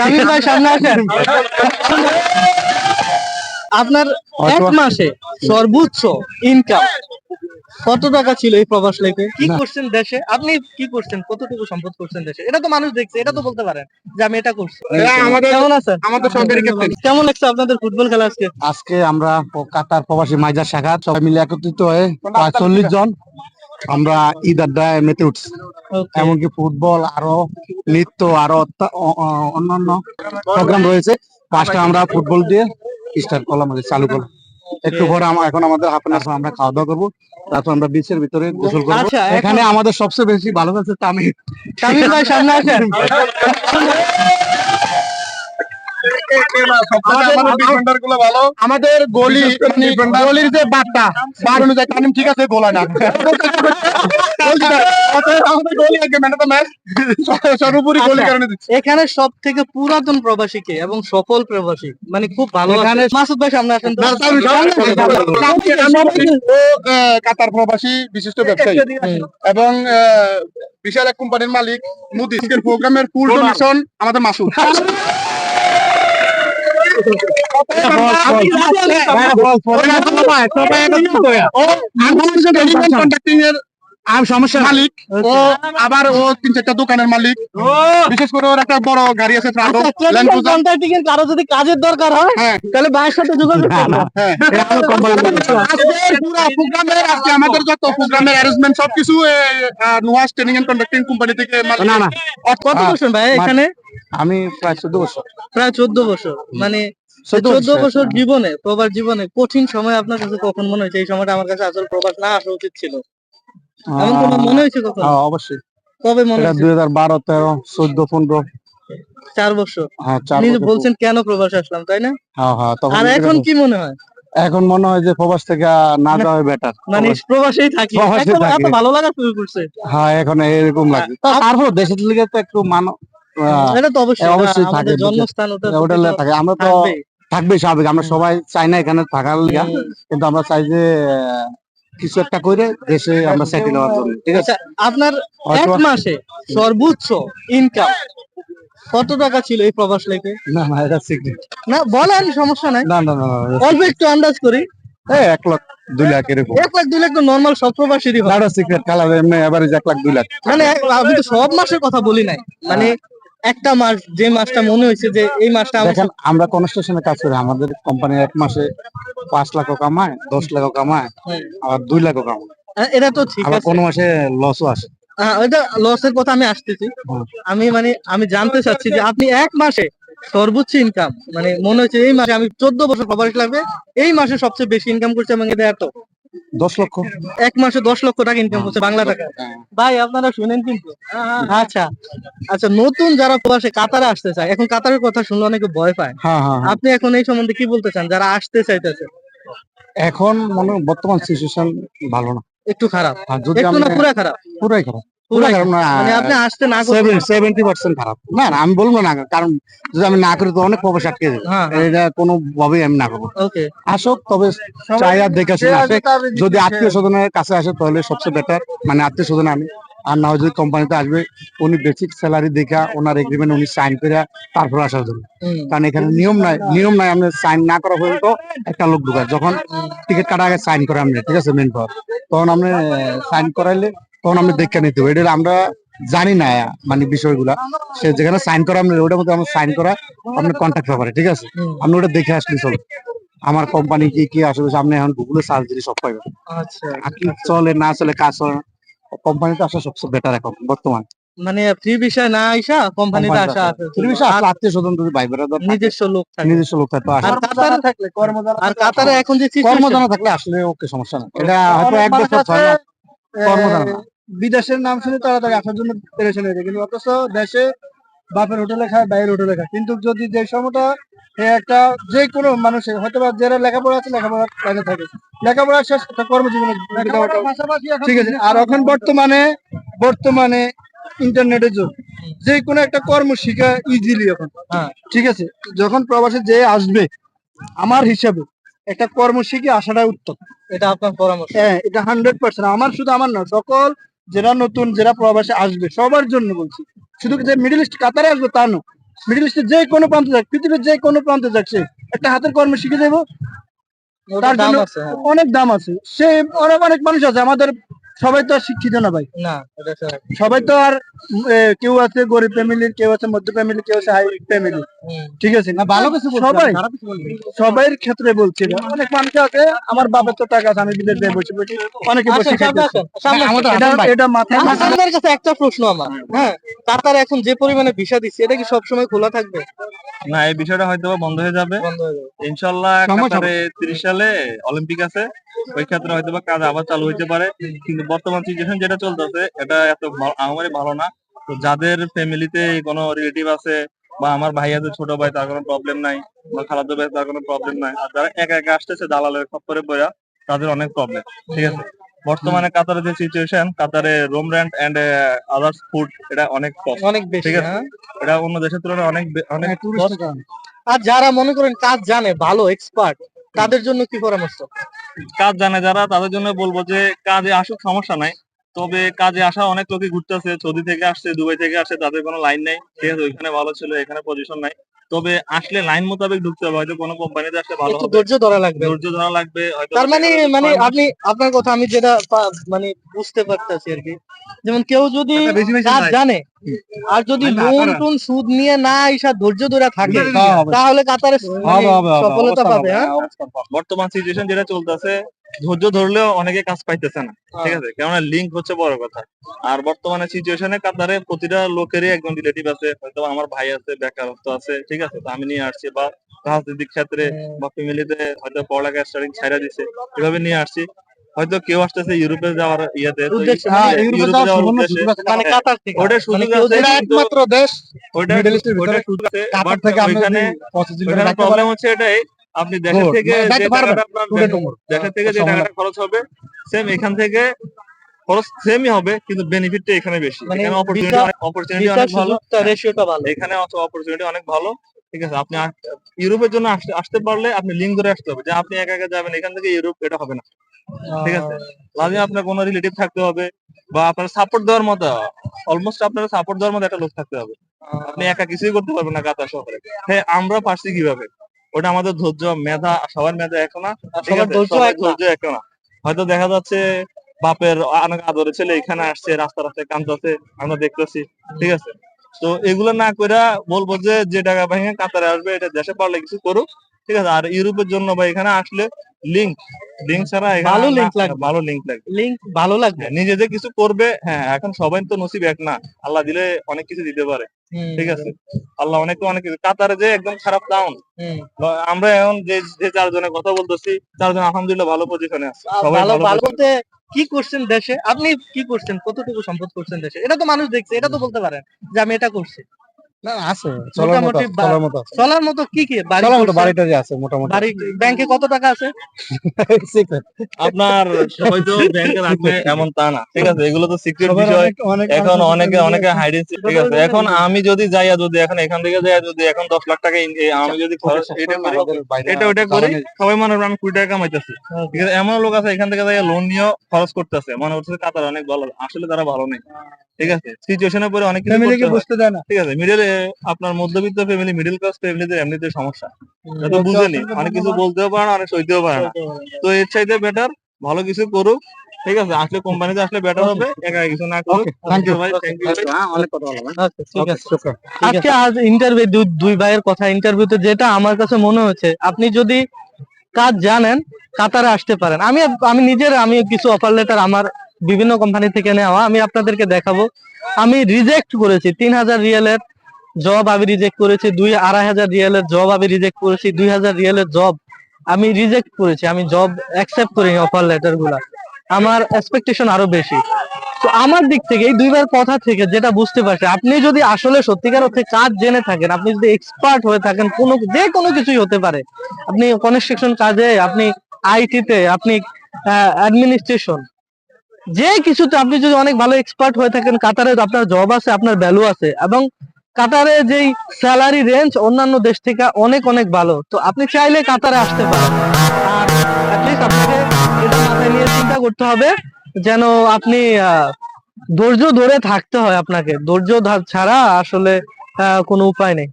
শামিম ভাই সামনে আসেন। আপনার এক মাসে সর্বোচ্চ ইনকাম কত টাকা ছিল এই প্রবাস লাইফে কি করছেন দেশে? আপনি কি করছেন? কতটুকু সম্পদ করছেন দেশে? এটা তো মানুষ দেখছে এটা তো বলতে পারেন যে আমি এটা করছি। আমাদের কেমন আছেন? আমাদের সরকারি কেমন লাগছে আপনাদের ফুটবল খেলা আজকে? আজকে আমরা কাতার প্রবাসী মাইজার শাখা সবাই মিলে একত্রিত হয়ে চল্লিশ জন আমরা ঈদ আড্ডায় মেতে উঠছি। এমনকি ফুটবল আরও নৃত্য আরও অন্যান্য প্রোগ্রাম রয়েছে। পাঁচটা আমরা ফুটবল দিয়ে স্টার্ট করলাম চালু করলাম। একটু পরে এখন আমাদের হাফ এন আমরা খাওয়া দাওয়া করব। তারপর আমরা বিচের ভিতরে গোসল করব। আচ্ছা, এখানে আমাদের সবচেয়ে বেশি ভালো লাগছে তামিম শামিম ভাই সামনে আসেন। আমাদেরগুলো গলির যে বাটটা বার অনুযায়ী তামিম ঠিক আছে গোলা না আচ্ছা। এখানে সব থেকে পুরাতন প্রবাসী কে এবং সফল প্রবাসী মানে খুব ভালো এখানে- মাসুদ ভাই সামনে আসেন কাতার প্রবাসী বিশিষ্ট ব্যবসায়ী এবং বিশাল এক কোম্পানির মালিক মুদি প্রোগ্রামের ফুল ডোনেশন আমাদের মাসুদ কন্ট্রাক্টিং এর আর সমস্যা মালিক ও আবার ও তিন চারটা দোকানের মালিক। বিশেষ করে ওর একটা বড় গাড়ি আছে এর কারও যদি কাজের দরকার হয় হ্যাঁ। তাহলে ভাইয়ের সাথে যোগাযোগ। হ্যাঁ। প্রোগ্রামের আজকে আমাদের যত প্রোগ্রামের অ্যারেঞ্জমেন্ট সবকিছু Nuhas training and contracting company থেকে। না না। কত বছর ভাই এখানে? আমি প্রায় চোদ্দ বছর। প্রায় চোদ্দ বছর। মানে চোদ্দ চোদ্দ বছর। জীবনে প্রবাস জীবনে কঠিন সময় আপনার কাছে কখন মনে হয়েছে? এই সময়টা আমার কাছে আসলে প্রবাস না আসা উচিত ছিল। এমন কোনো মনে হয়েছে কখন? হ্যাঁ, অবশ্যই। কবে মনে এটা দুই হাজার বারো তেরো চোদ্দ পনেরো। চার বছর? হ্যাঁ চার বলছেন কেন প্রবাস আসলাম তাই না? হ্যাঁ হ্যাঁ তখন আর এখন কি মনে হয়? এখন মনে হয় যে প্রবাস থেকে না যাওয়া বেটার মানে প্রবাসেই থাকি। এখন এত ভালো লাগা শুরু করছে হ্যাঁ এখন এরকম লাগে। তারপর দেশের লিগে তো একটু মানো আহ, এটা তো অবশ্যই অবশ্যই থাকে, জন্মস্থান ওটা ওটা থাকে। আমরা তো থাকবে স্বাভাবিক। আমরা সবাই চাই না এখানে থাকার লিগা। কিন্তু আমরা চাই যে কিছু একটা করে দেশে আমরা সেটেল হওয়ার জন্য। ঠিক আছে? আপনার এক মাসে সর্বোচ্চ ইনকাম কত টাকা ছিল এই প্রবাস লাইফে না না এটা সিক্রেট না বলেন সমস্যা নাই। না না না অল্প একটু আন্দাজ করি। হ্যাঁ এক লাখ দুই লাখ এরকম। এক লাখ দুই লাখ তো নর্মাল সব প্রবাসীরই হয়। না সিক্রেট কালার এমনি এভারেজ এক লাখ দুই লাখ। মানে আমি তো সব মাসের কথা বলি নাই। মানে একটা মাস যে মাসটা মনে হয়েছে যে এই মাসটা দেখেন আমরা কনস্ট্রাকশনে কাজ করি আমাদের কোম্পানি এক মাসে পাঁচ লাখও কামায় দশ লাখও কামায় হুম। আবার দুই লাখও কামায়। এটা তো ঠিক আছে। কোনো মাসে লসও আসে। হ্যাঁ, ওইটা লসের কথা আমি আসতেছি। আমি মানে আমি জানতে চাচ্ছি যে আপনি এক মাসে সর্বোচ্চ ইনকাম মানে মনে হচ্ছে এই মাসে আমি চোদ্দ বছর প্রবাস লাগবে এই মাসে সবচেয়ে বেশি ইনকাম করছে এবং এটা এত। দশ লক্ষ? এক মাসে দশ লক্ষ টাকা ইনকাম হচ্ছে বাংলা টাকা ভাই আপনারা শুনেন কিন্তু। আচ্ছা। আচ্ছা নতুন যারা প্রবাসে কাতারে আসতে চায় এখন কাতারের কথা শুনলে অনেকে ভয় পায়। হ্যাঁ হ্যাঁ হ্যাঁ। আপনি এখন এই সম্বন্ধে কি বলতে চান? যারা আসতে চাইতেছে। এখন মানে বর্তমান সিচুয়েশন ভালো না। একটু খারাপ। যদি একটু না পুরা খারাপ। পুরাই খারাপ। পুরা খারাপ। আমি বলব না কারণ যদি আমি না করি তো অনেক প্রবেশ আটকে যাবে। হ্যাঁ এটা কোনো ভাবেই আমি না করব। আসুক তবে চাই আর দেখে যদি আত্মীয় স্বজনের কাছে আসে তাহলে সবচেয়ে বেটার মানে আত্মীয় স্বজন আমি আর না যদি কোম্পানিতে আসবে উনি বেসিক স্যালারি দেখা ওনার এগ্রিমেন্ট উনি সাইন করে তারপর আসার জন্য। কারণ এখানে নিয়ম নাই নিয়ম নাই আপনি সাইন না করা পর্যন্ত একটা লোক ঢুকায়। যখন টিকিট কাটা আগে সাইন করে আপনি ঠিক আছে মেন পাওয়ার তখন আপনি সাইন করাইলে তখন আপনি দেখে নিতে হবে। এটা আমরা জানি না মানে বিষয়গুলা। সে যেখানে সাইন করা আপনি ওটার মধ্যে আমার সাইন করা আপনার কন্ট্যাক্ট ব্যাপারে ঠিক আছে? আপনি ওটা দেখে আসলে চলো। আমার কোম্পানি কি কি আসলে আপনি এখন গুগলে সার্চ দিলে সব পাইবেন। আচ্ছা কি চলে না চলে কাজ চলে? কোম্পানিতে আসা সবচেয়ে বেটার এখন বর্তমান। মানে ফ্রি বিষয় না আইসা কোম্পানিতে আসা আছে। আত্মীয় স্বজন যদি ভাই বেড়া নিজস্ব লোক থাকে। নিজস্ব লোক আসে আর কাতারে থাকলে আর কাতারে এখন যে কর্মদানা থাকলে আসলে ওকে সমস্যা না এটা হয়তো এক বছর ছয় মাস। কর্মদানা বিদেশের নাম শুনে তাড়াতাড়ি আসার জন্য পেরেশান হয়ে যায়। কিন্তু অথচ দেশে বাপের হোটেলে খায় বাইরের হোটেলে খায়। কিন্তু যদি যে সময়টা একটা যে কোনো মানুষের হয়তো বা যারা লেখাপড়া আছে লেখাপড়া লাইনে থাকে। লেখাপড়া শেষ কর্মজীবনে ঠিক আছে আর এখন বর্তমানে বর্তমানে ইন্টারনেটের যুগ। যে কোনো একটা কর্ম শিখা ইজিলি এখন। হ্যাঁ। ঠিক আছে যখন প্রবাসে যে আসবে আমার হিসাবে একটা কর্ম শিখে আসাটা উত্তম। এটা আপনার পরামর্শ। হ্যাঁ এটা হান্ড্রেড পার্সেন্ট আমার শুধু আমার না সকল যারা নতুন যারা প্রবাসে আসবে সবার জন্য বলছি। শুধু যে মিডিল ইস্ট কাতারে আসবে তা না মিডিল ইস্টের যে কোনো প্রান্তে যাক পৃথিবীর যে কোনো প্রান্তে যাক সে একটা হাতের কর্ম শিখে দেবো ওটার তার দাম জন্য আছে হ্যাঁ। অনেক দাম আছে। সে অনেক অনেক মানুষ আছে। আমাদের সবাই তো আর শিক্ষিত না ভাই। না সবাই তো আর কেউ আছে গরিব ফ্যামিলির কেউ আছে মধ্য ফ্যামিলি কেউ আছে হাই ফ্যামিলি ঠিক আছে? না ভালো কিছু সবাই সবাই ক্ষেত্রে বলছি অনেক মানুষ আছে আমার বাবার তো টাকা আছে আমি বিদেশ দিয়ে বসে বসে। অনেকে বসে সামনে আসেন। এটা এটা মাথায় আচ্ছা, আপনার কাছে একটা প্রশ্ন আমার হ্যাঁ কাতার এখন যে পরিমাণে ভিসা দিচ্ছে এটা কি সবসময় খোলা থাকবে? না এই বিষয়টা হয়তো বন্ধ হয়ে যাবে। ইনশাল্লাহ কাতারে তিরিশ সালে অলিম্পিক আছে ওই ক্ষেত্রে হয়তো কাজ আবার চালু হইতে পারে। কিন্তু বর্তমান সিচুয়েশন যেটা চলতেছে এটা এত আমারই ভালো না। তো যাদের ফ্যামিলিতে কোনো রিলেটিভ আছে বা আমার ভাই আছে ছোট ভাই তার কোনো প্রবলেম নাই বা খালাতো ভাই তার কোনো প্রবলেম নাই। আর যারা একা একা আসতেছে দালালের খপ্পরে পড়া তাদের অনেক প্রবলেম ঠিক আছে? বর্তমানে কাতারের যে সিচুয়েশন কাতারে room rent and others food এটা অনেক কস্ট অনেক বেশি ঠিক আছে। হ্যাঁ? এটা অন্য দেশের তুলনায় অনেক অনেক cost। আর যারা মনে করেন কাজ জানে ভালো এক্সপার্ট তাদের জন্য কি পরামর্শ? কাজ জানে যারা, তাদের জন্য বলব যে কাজে আসুক, সমস্যা নাই। তবে কাজে আসা অনেক লোকই ঘুরতেছে, সৌদি থেকে আসছে, দুবাই থেকে আসছে, তাদের কোনো লাইন নাই। ঠিক আছে ওইখানে ভালো ছিল, এখানে পজিশন নাই। তবে আসলে লাইন মোতাবেক ঢুকতে হবে হয়তো কোনো কোম্পানিতে আসলে ভালো হবে। ধৈর্য ধরা লাগবে। ধৈর্য ধরা লাগবে হয়তো তার মানে মানে আপনি আপনার কথা আমি যেটা মানে বুঝতে পারতেছি আর কি। যেমন কেউ যদি বেশি কাজ জানে আর যদি লোন করা। টুন সুদ নিয়ে না এসা ধৈর্য ধরে থাকে তাহলে কাতারে সফলতা পাবে হ্যাঁ? বর্তমান সিচুয়েশন যেটা চলতেছে ধৈর্য ধরলেও অনেকে কাজ পাইতেছে না ঠিক আছে? কেননা লিঙ্ক হচ্ছে বড় কথা। আর বর্তমানে সিচুয়েশনে কাতারে প্রতিটা লোকেরই একজন রিলেটিভ আছে হয়তো আমার ভাই আছে বেকারত্ব আছে ঠিক আছে? তো আমি নিয়ে আসছি বা রাজনৈতিক ক্ষেত্রে বা ফ্যামিলিতে হয়তো পড়ালেখা স্টার্টিং ছাইরা দিছে এভাবে নিয়ে আসছি। হয়তো কেউ আসতেছে ইউরোপে যাওয়ার ইয়েতে হ্যাঁ, ওটা সুযোগ আছে একমাত্র দেশ? সুযোগ আছে প্রবলেম হচ্ছে এটাই আপনি দেশের থেকে যে টাকাটা আপনার টুডে দেশের- থেকে যে টাকাটা খরচ হবে সেম এখান থেকে খরচ সেমই হবে কিন্তু বেনিফিটটা এখানে বেশি। মানে এখানে অপরচুনিটি অনেক অপরচুনিটি অনেক ভালো। রেশিওটা ভালো। এখানে অপরচুনিটি অনেক ভালো। ঠিক আছে আপনি ইউরোপের জন্য আসতে আসতে পারলে আপনি লিঙ্ক ধরে আসতে হবে যে আপনি একা একা যাবেন এখান থেকে ইউরোপ এটা হবে না। ঠিক আছে? লাজে আপনার কোনো রিলেটিভ থাকতে হবে বা আপনার সাপোর্ট দেওয়ার মতো অলমোস্ট আপনার সাপোর্ট দেওয়ার মতো একটা লোক থাকতে হবে। আপনি একা কিছুই করতে পারবেন না কাতার শহরে। হ্যাঁ আমরা পারছি কীভাবে? ওটা আমাদের ধৈর্য মেধা সবার মেধা এক না সবার? ধৈর্য এক না। হয়তো দেখা যাচ্ছে বাপের অনেক আদরে ছেলে এখানে আসছে রাস্তা রাস্তায় কান্দতেছে আমরা দেখতেছি ঠিক আছে তো এগুলো না করে বলব যে যে টাকা ভেঙে কাতারে আসবে এটা দেশে পারলে কিছু করুক ঠিক আছে? আর ইউরোপের জন্য বা এখানে আসলে লিঙ্ক লিঙ্ক ছাড়া ভালো link লাগবে। ভালো লিঙ্ক লাগবে। লিঙ্ক ভালো লাগবে। হ্যাঁ, নিজে যে কিছু করবে হ্যাঁ এখন সবাই তো নসিব এক না। আল্লাহ দিলে অনেক কিছু দিতে পারে। ঠিক আছে? আল্লাহ অনেক অনেক কিছু কাতারে যে একদম খারাপ টাউন আমরা এখন যে যে চারজনের কথা বলতেছি চারজন আলহামদুলিল্লাহ ভালো পজিশনে আছে। সবাই ভালো ভালো বলতে কি করছেন দেশে? আপনি কি করছেন? কতটুকু সম্পদ করছেন দেশে? এটা তো মানুষ দেখছে এটা তো বলতে পারেন যে আমি এটা করছি। না, আছে। চলার মতো চলার মতো চলার মতো কি কি? বাড়ি চলার মতো করছেন? বাড়িটারি আছে মোটামুটি। বাড়ি ব্যাংকে কত টাকা আছে। আপনার হয়তো ব্যাংকে রাখবে এমন তা না ঠিক আছে? এগুলো তো সিক্রেট বিষয়। অনেক- অনেক এখন অনেকে অনেকে। হাইডেন ঠিক আছে? এখন আমি যদি যাইয়া যদি এখন এখান থেকে যাইয়া যদি এখন দশ লাখ টাকা আমি যদি খরচ এটা করি এটা ওটা করি সবাই মনে করবে আমি কুড়ি টাকা কামাইতেছি। ঠিক আছে? এমন লোক আছে এখান থেকে যাইয়া লোন নিয়েও খরচ করতেছে। মনে হচ্ছে কাতার অনেক ভালো আসলে তারা ভালো নেই। ঠিক আছে? সিচুয়েশনের পরে অনেক কিছু Family কে করতে। বুঝতে দেয় না। ঠিক আছে? মিডল আপনার মধ্যবিত্ত ফ্যামিলি মিডল ক্লাস ফ্যামিলিদের এমনিতে সমস্যা। তো বুঝেনি। অনেক কিছু বলতেও পারে না অনেক সইতেও পারে না। তো এর চাইতে বেটার ভালো কিছু করুক ঠিক আছে? আসলে কোম্পানিতে আসলে বেটার হবে একা কিছু না করুক। Okay, thank ভাই থ্যাংক ইউ হ্যাঁ, অনেক কথা বললাম। ঠিক আছে আজকে আজ ইন্টারভিউ দুই ভাইয়ের কথা ইন্টারভিউতে যেটা আমার কাছে মনে হচ্ছে আপনি যদি কাজ জানেন কাতারে আসতে পারেন। আমি আমি নিজের আমি কিছু অফার লেটার আমার বিভিন্ন কোম্পানি থেকে নেওয়া। আমি আপনাদেরকে দেখাবো। আমি রিজেক্ট করেছি। তিন হাজার রিয়েলের জব আমি রিজেক্ট করেছি। দুই, আড়াই হাজার রিয়েলের জব আমি রিজেক্ট করেছি। দুই হাজার রিয়েলের জব আমি রিজেক্ট করেছি। আমি জব অ্যাকসেপ্ট করিনি অফার লেটারগুলা। আমার এক্সপেকটেশন আরও বেশি। তো আমার দিক থেকে, এই দুইবার কথা থেকে যেটা বুঝতে পারছি, আপনি যদি আসলে সত্যিকার অর্থে কাজ জেনে থাকেন, আপনি যদি এক্সপার্ট হয়ে থাকেন, কোনো, যে কোনো কিছুই হতে পারে। আপনি কনস্ট্রাকশন কাজে, আপনি আইটিতে আপনি অ্যাডমিনিস্ট্রেশন যে কিছুতে আপনি যদি অনেক ভালো এক্সপার্ট হয়ে থাকেন, কাতারে আপনার জব আছে, আপনার ভ্যালু আছে এবং কাতারে যেই স্যালারি রেঞ্জ অন্যান্য দেশ থেকে অনেক অনেক ভালো, তো আপনি চাইলে কাতারে আসতে পারেন। আর অ্যাটলিস্ট আপনাকে এটা মাথায় নিয়ে চিন্তা করতে হবে যেন আপনি ধৈর্য ধরে থাকতে হয় আপনাকে। ধৈর্য ছাড়া আসলে কোনো উপায় নেই।